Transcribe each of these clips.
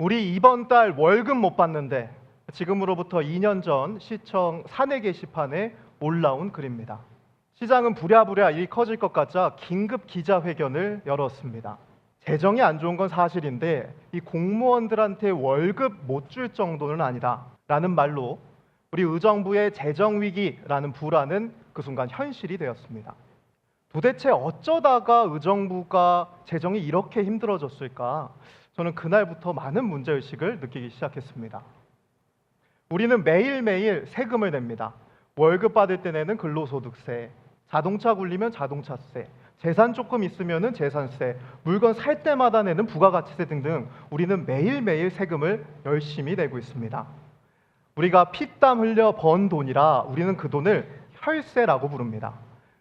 우리 이번 달 월급 못 받는데 지금으로부터 2년 전 시청 사내 게시판에 올라온 글입니다. 시장은 부랴부랴 일이 커질 것 같자 긴급 기자회견을 열었습니다. 재정이 안 좋은 건 사실인데 이 공무원들한테 월급 못 줄 정도는 아니다 라는 말로 우리 의정부의 재정 위기라는 불안은 그 순간 현실이 되었습니다. 도대체 어쩌다가 의정부가 재정이 이렇게 힘들어졌을까? 저는 그날부터 많은 문제의식을 느끼기 시작했습니다. 우리는 매일매일 세금을 냅니다. 월급 받을 때 내는 근로소득세, 자동차 굴리면 자동차세, 재산 조금 있으면은 재산세, 물건 살 때마다 내는 부가가치세 등등 우리는 매일매일 세금을 열심히 내고 있습니다. 우리가 피땀 흘려 번 돈이라 우리는 그 돈을 혈세라고 부릅니다.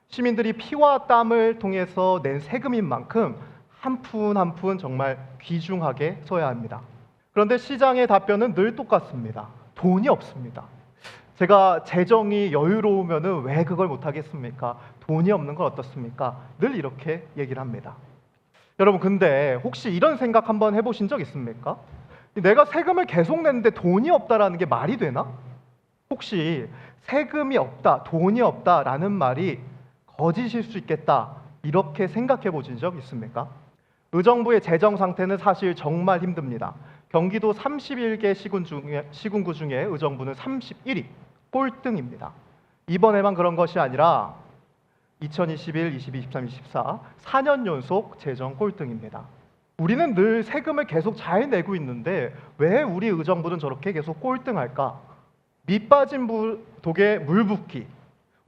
시민들이 피와 땀을 통해서 낸 세금인 만큼 한 푼 한 푼 정말 귀중하게 써야 합니다. 그런데 시장의 답변은 늘 똑같습니다. 돈이 없습니다. 제가 재정이 여유로우면은 왜 그걸 못 하겠습니까? 돈이 없는 건 어떻습니까? 늘 이렇게 얘기를 합니다. 여러분 근데 혹시 이런 생각 한번 해보신 적 있습니까? 내가 세금을 계속 내는데 돈이 없다라는 게 말이 되나? 혹시 세금이 없다, 돈이 없다라는 말이 거짓일 수 있겠다 이렇게 생각해 보신 적 있습니까? 의정부의 재정 상태는 사실 정말 힘듭니다. 경기도 31개 시군 중에 시군구 중에 의정부는 31위 꼴등입니다. 이번에만 그런 것이 아니라 2021, 22, 23, 24 4년 연속 재정 꼴등입니다. 우리는 늘 세금을 계속 잘 내고 있는데 왜 우리 의정부는 저렇게 계속 꼴등할까? 밑빠진 부- 독에 물 붓기.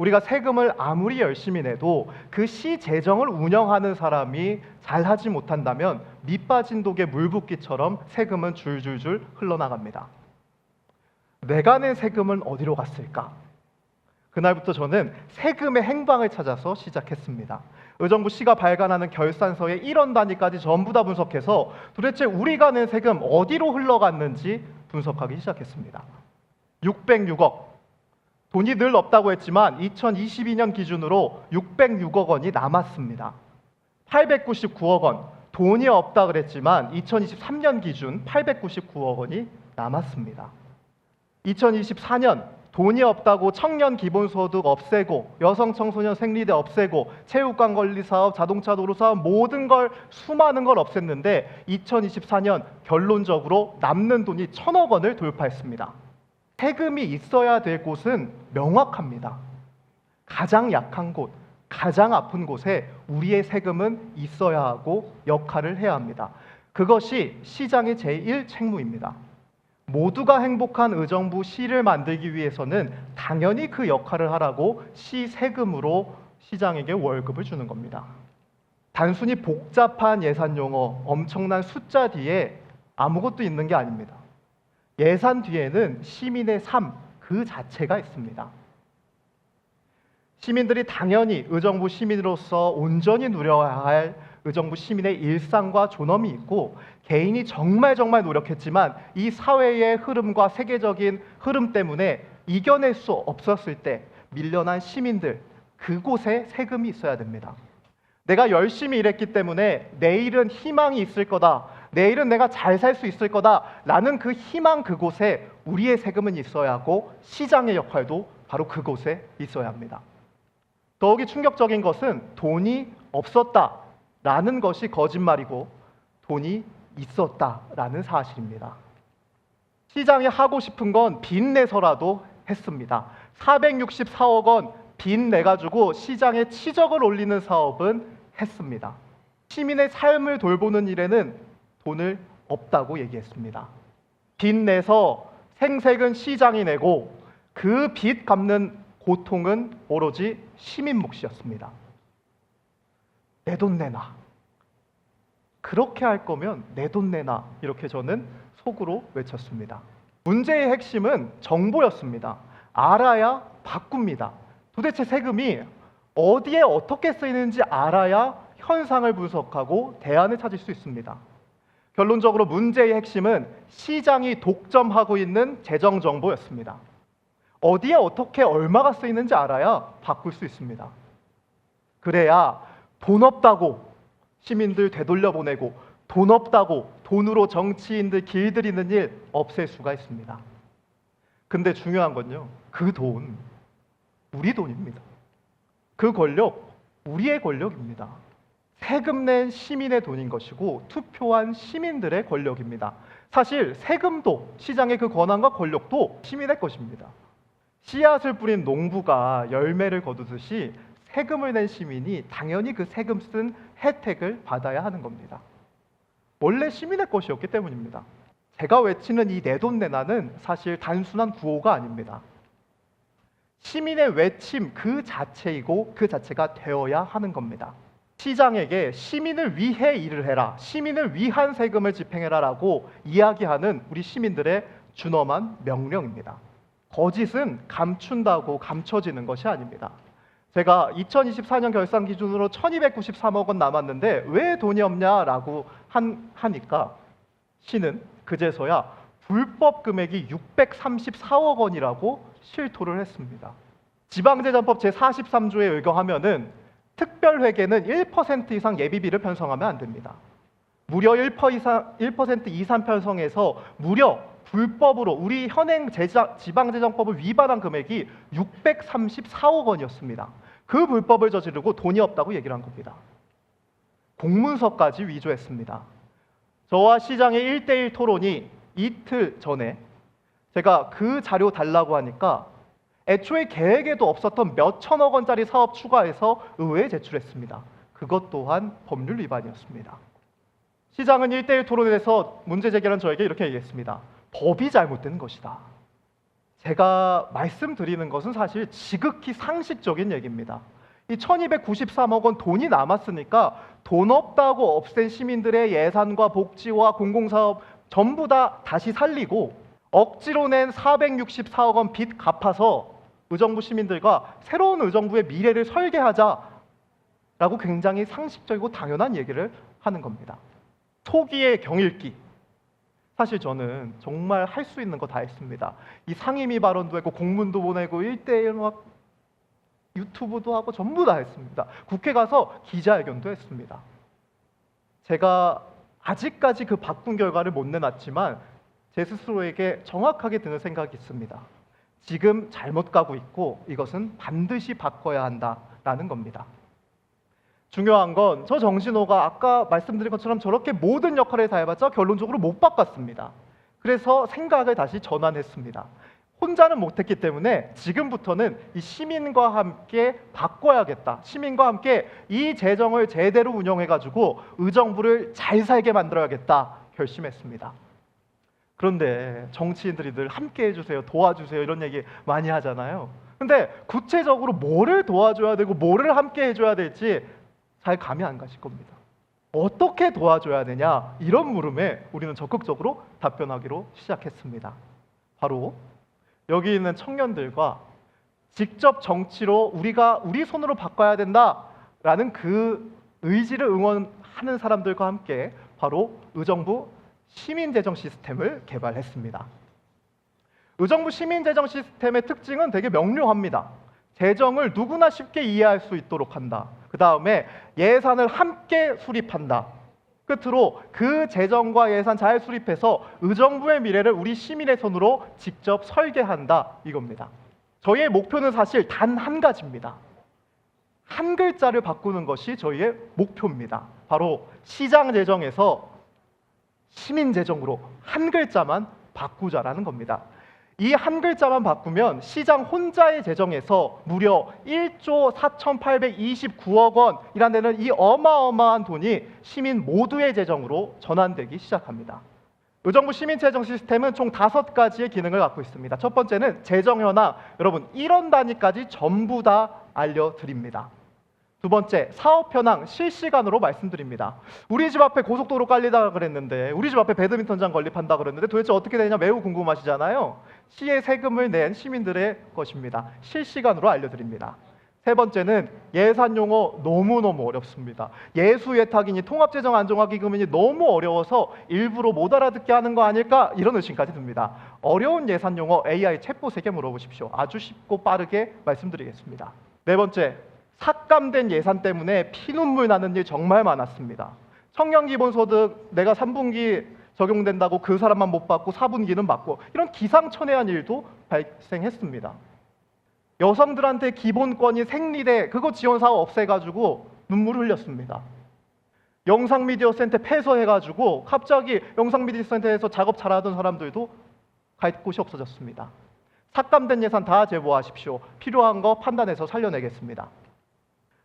우리가 세금을 아무리 열심히 내도 그 시 재정을 운영하는 사람이 잘하지 못한다면 밑빠진 독에 물 붓기처럼 세금은 줄줄줄 흘러나갑니다. 내가 낸 세금은 어디로 갔을까? 그날부터 저는 세금의 행방을 찾아서 시작했습니다. 의정부 시가 발간하는 결산서의 1원 단위까지 전부 다 분석해서 도대체 우리가 낸 세금 어디로 흘러갔는지 분석하기 시작했습니다. 606억. 돈이 늘 없다고 했지만 2022년 기준으로 606억 원이 남았습니다. 899억 원. 돈이 없다 그랬지만 2023년 기준 899억 원이 남았습니다. 2024년 돈이 없다고 청년 기본소득 없애고 여성 청소년 생리대 없애고 체육관 관리 사업, 자동차 도로 사업 모든 걸 수많은 걸 없앴는데 2024년 결론적으로 남는 돈이 천억 원을 돌파했습니다. 세금이 있어야 될 곳은 명확합니다. 가장 약한 곳, 가장 아픈 곳에 우리의 세금은 있어야 하고 역할을 해야 합니다. 그것이 시장의 제1 책무입니다. 모두가 행복한 의정부 시를 만들기 위해서는 당연히 그 역할을 하라고 시 세금으로 시장에게 월급을 주는 겁니다. 단순히 복잡한 예산 용어, 엄청난 숫자 뒤에 아무것도 있는 게 아닙니다. 예산 뒤에는 시민의 삶 그 자체가 있습니다. 시민들이 당연히 의정부 시민으로서 온전히 누려야 할 의정부 시민의 일상과 존엄이 있고 개인이 정말 정말 노력했지만 이 사회의 흐름과 세계적인 흐름 때문에 이겨낼 수 없었을 때 밀려난 시민들 그곳에 세금이 있어야 됩니다. 내가 열심히 일했기 때문에 내일은 희망이 있을 거다. 내일은 내가 잘 살 수 있을 거다라는 그 희망 그곳에 우리의 세금은 있어야 하고 시장의 역할도 바로 그곳에 있어야 합니다. 더욱이 충격적인 것은 돈이 없었다라는 것이 거짓말이고 돈이 있었다라는 사실입니다. 시장이 하고 싶은 건 빚내서라도 했습니다. 464억 원 빚 내 가지고 시장에 치적을 올리는 사업은 했습니다. 시민의 삶을 돌보는 일에는 돈을 없다고 얘기했습니다. 빚 내서 생색은 시장이 내고 그 빚 갚는 고통은 오로지 시민 몫이었습니다. 내 돈 내놔. 그렇게 할 거면 내 돈 내놔. 이렇게 저는 속으로 외쳤습니다. 문제의 핵심은 정보였습니다. 알아야 바꿉니다. 도대체 세금이 어디에 어떻게 쓰이는지 알아야 현상을 분석하고 대안을 찾을 수 있습니다. 결론적으로 문제의 핵심은 시장이 독점하고 있는 재정 정보였습니다. 어디에 어떻게 얼마가 쓰이는지 알아야 바꿀 수 있습니다. 그래야 돈 없다고 시민들 되돌려 보내고 돈 없다고 돈으로 정치인들 길들이는 일 없앨 수가 있습니다. 근데 중요한 건요. 그 돈 우리 돈입니다. 그 권력 우리의 권력입니다. 세금 낸 시민의 돈인 것이고 투표한 시민들의 권력입니다. 사실 세금도 시장의 그 권한과 권력도 시민의 것입니다. 씨앗을 뿌린 농부가 열매를 거두듯이 세금을 낸 시민이 당연히 그 세금 쓴 혜택을 받아야 하는 겁니다. 원래 시민의 것이었기 때문입니다. 제가 외치는 이 내 돈 내놔는 사실 단순한 구호가 아닙니다. 시민의 외침 그 자체이고 그 자체가 되어야 하는 겁니다. 시장에게 시민을 위해 일을 해라, 시민을 위한 세금을 집행해라라고 이야기하는 우리 시민들의 준엄한 명령입니다. 거짓은 감춘다고 감춰지는 것이 아닙니다. 제가 2024년 결산 기준으로 1,293억 원 남았는데 왜 돈이 없냐라고 한, 하니까 시는 그제서야 불법 금액이 634억 원이라고 실토를 했습니다. 지방재정법 제43조에 의거하면은 특별회계는 1% 이상 예비비를 편성하면 안 됩니다. 무려 1% 이상, 1% 이상 편성해서 무려 불법으로 우리 현행 제자, 지방재정법을 위반한 금액이 634억 원이었습니다. 그 불법을 저지르고 돈이 없다고 얘기를 한 겁니다. 공문서까지 위조했습니다. 저와 시장의 1대1 토론이 이틀 전에 제가 그 자료 달라고 하니까 애초에 계획에도 없었던 몇 천억 원짜리 사업 추가해서 의회에 제출했습니다. 그것 또한 법률 위반이었습니다. 시장은 1대1 토론에서 문제 제기한 저에게 이렇게 얘기했습니다. 법이 잘못된 것이다. 제가 말씀드리는 것은 사실 지극히 상식적인 얘기입니다. 이 1293억 원 돈이 남았으니까 돈 없다고 없앤 시민들의 예산과 복지와 공공사업 전부 다 다시 살리고 억지로 낸 464억 원 빚 갚아서 의정부 시민들과 새로운 의정부의 미래를 설계하자라고 굉장히 상식적이고 당연한 얘기를 하는 겁니다. 소기의 경읽기. 사실 저는 정말 할 수 있는 거 다 했습니다. 이 상임위 발언도 했고 공문도 보내고 1대1 막 유튜브도 하고 전부 다 했습니다. 국회 가서 기자회견도 했습니다. 제가 아직까지 그 바꾼 결과를 못 내놨지만 제 스스로에게 정확하게 드는 생각이 있습니다. 지금 잘못 가고 있고 이것은 반드시 바꿔야 한다라는 겁니다. 중요한 건 저 정신호가 아까 말씀드린 것처럼 저렇게 모든 역할을 다 해봤자 결론적으로 못 바꿨습니다. 그래서 생각을 다시 전환했습니다. 혼자는 못했기 때문에 지금부터는 이 시민과 함께 바꿔야겠다. 시민과 함께 이 재정을 제대로 운영해가지고 의정부를 잘 살게 만들어야겠다 결심했습니다. 그런데 정치인들이 늘 함께 해주세요, 도와주세요 이런 얘기 많이 하잖아요. 근데 구체적으로 뭐를 도와줘야 되고 뭐를 함께 해줘야 될지 잘 감이 안 가실 겁니다. 어떻게 도와줘야 되냐 이런 물음에 우리는 적극적으로 답변하기로 시작했습니다. 바로 여기 있는 청년들과 직접 정치로 우리가 우리 손으로 바꿔야 된다라는 그 의지를 응원하는 사람들과 함께 바로 의정부 시민재정 시스템을 개발했습니다. 의정부 시민재정 시스템의 특징은 되게 명료합니다. 재정을 누구나 쉽게 이해할 수 있도록 한다. 그 다음에 예산을 함께 수립한다. 끝으로 그 재정과 예산 잘 수립해서 의정부의 미래를 우리 시민의 손으로 직접 설계한다. 이겁니다. 저희의 목표는 사실 단 한 가지입니다. 한 글자를 바꾸는 것이 저희의 목표입니다. 바로 시장 재정에서 시민 재정으로 한 글자만 바꾸자라는 겁니다. 이 한 글자만 바꾸면 시장 혼자의 재정에서 무려 1조 4,829억 원이라는 이 어마어마한 돈이 시민 모두의 재정으로 전환되기 시작합니다. 의정부 시민재정 시스템은 총 다섯 가지의 기능을 갖고 있습니다. 첫 번째는 재정 현황, 여러분 1원 단위까지 전부 다 알려드립니다. 두 번째, 사업 현황 실시간으로 말씀드립니다. 우리 집 앞에 고속도로 깔리다 그랬는데, 우리 집 앞에 배드민턴장 건립한다 그랬는데 도대체 어떻게 되냐 매우 궁금하시잖아요. 시의 세금을 낸 시민들의 것입니다. 실시간으로 알려드립니다. 세 번째는 예산 용어 너무너무 어렵습니다. 예수 예탁이니 통합재정 안정화기금이니 너무 어려워서 일부러 못 알아듣게 하는 거 아닐까 이런 의심까지 듭니다. 어려운 예산 용어 AI 챗봇에게 물어보십시오. 아주 쉽고 빠르게 말씀드리겠습니다. 네 번째, 삭감된 예산 때문에 피눈물 나는 일 정말 많았습니다. 청년 기본소득 내가 3분기 적용된다고 그 사람만 못 받고 4분기는 받고 이런 기상천외한 일도 발생했습니다. 여성들한테 기본권이 생리대 그거 지원 사업 없애가지고 눈물 흘렸습니다. 영상미디어센터 폐쇄해가지고 갑자기 영상미디어센터에서 작업 잘하던 사람들도 갈 곳이 없어졌습니다. 삭감된 예산 다 제보하십시오. 필요한 거 판단해서 살려내겠습니다.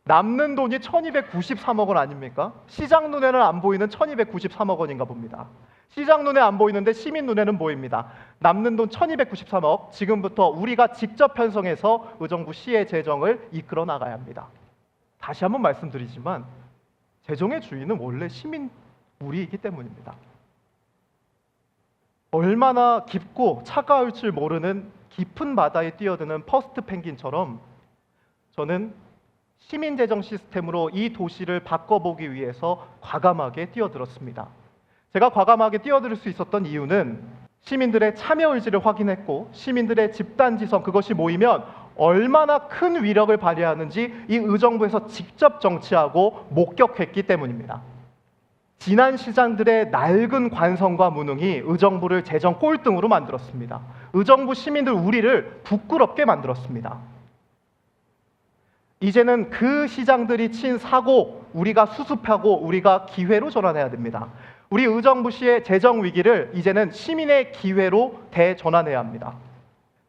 남는 돈이 1293억 원 아닙니까? 시장 눈에는 안 보이는 1293억 원인가 봅니다. 시장 눈에 안 보이는데 시민 눈에는 보입니다. 남는 돈 1293억 지금부터 우리가 직접 편성해서 의정부 시의 재정을 이끌어 나가야 합니다. 다시 한번 말씀드리지만 재정의 주인은 원래 시민 우리이기 때문입니다. 얼마나 깊고 차가울 줄 모르는 깊은 바다에 뛰어드는 퍼스트 펭귄처럼 저는 시민 재정 시스템으로 이 도시를 바꿔보기 위해서 과감하게 뛰어들었습니다. 제가 과감하게 뛰어들 수 있었던 이유는 시민들의 참여 의지를 확인했고 시민들의 집단 지성 그것이 모이면 얼마나 큰 위력을 발휘하는지 이 의정부에서 직접 정치하고 목격했기 때문입니다. 지난 시장들의 낡은 관성과 무능이 의정부를 재정 꼴등으로 만들었습니다. 의정부 시민들 우리를 부끄럽게 만들었습니다. 이제는 그 시장들이 친 사고 우리가 수습하고 우리가 기회로 전환해야 됩니다. 우리 의정부 시의 재정 위기를 이제는 시민의 기회로 대전환해야 합니다.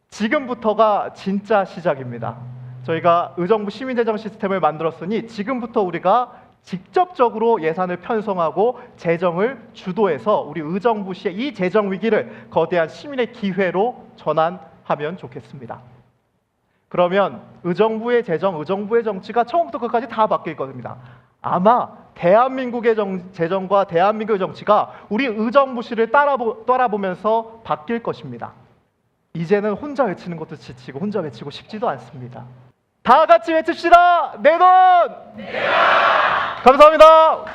지금부터가 진짜 시작입니다. 저희가 의정부 시민재정 시스템을 만들었으니 지금부터 우리가 직접적으로 예산을 편성하고 재정을 주도해서 우리 의정부 시의 이 재정 위기를 거대한 시민의 기회로 전환하면 좋겠습니다. 그러면 의정부의 재정, 의정부의 정치가 처음부터 끝까지 다 바뀔 겁니다. 아마 대한민국의 정, 재정과 대한민국의 정치가 우리 의정부시를 따라보, 따라보면서 바뀔 것입니다. 이제는 혼자 외치는 것도 지치고 혼자 외치고 싶지도 않습니다. 다 같이 외칩시다. 내 돈. 감사합니다.